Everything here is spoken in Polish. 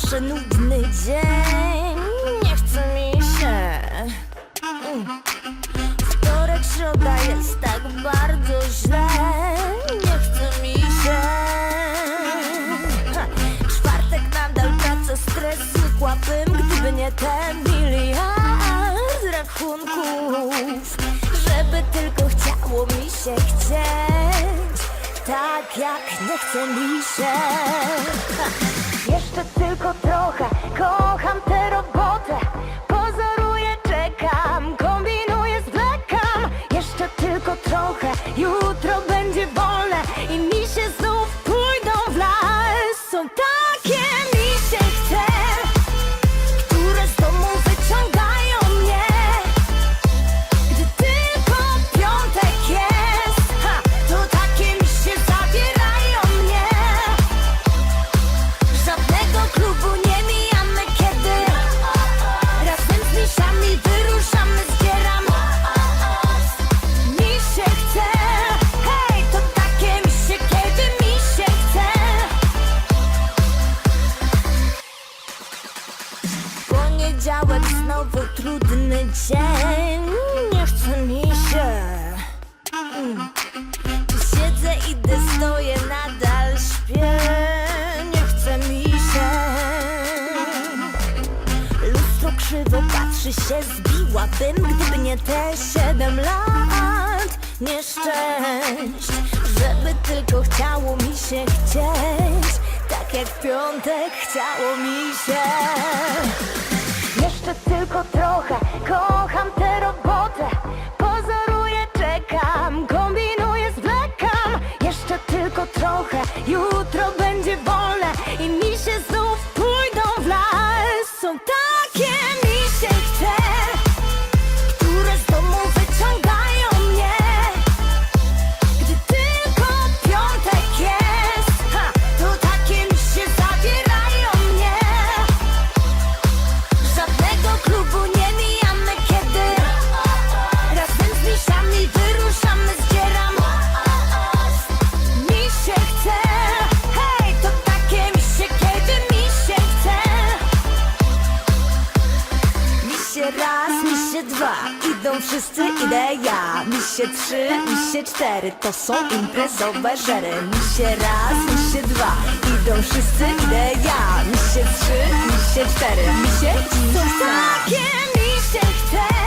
zawsze nudny dzień Nie chce mi się. Wtorek, środa jest tak bardzo źle Nie chce mi się. Czwartek nadal praca, stres znikłabym Gdyby nie ten Tak jak nie chce mi się. Jeszcze tylko trochę. Kocham tę robotę. Pozoruję, czekam. Kombinuję, zwlekam Jeszcze tylko trochę. Jutro Znowu trudny dzień. Nie chce mi się. Tu siedzę, idę, stoję, nadal śpię. Nie chce mi się. Lustro krzywo patrzy się, zbiłabym Gdyby nie te siedem lat. Nieszczęść Żeby tylko chciało mi się chcieć. Tak jak piątek chciało mi się Jeszcze tylko trochę. Kocham tę robotę idą wszyscy, idę ja. Mi się trzy, mi się cztery, to są imprezowe żery. Mi się raz, mi się dwa, idą wszyscy, idę ja. Mi się trzy, mi się cztery, mi się chce. Takie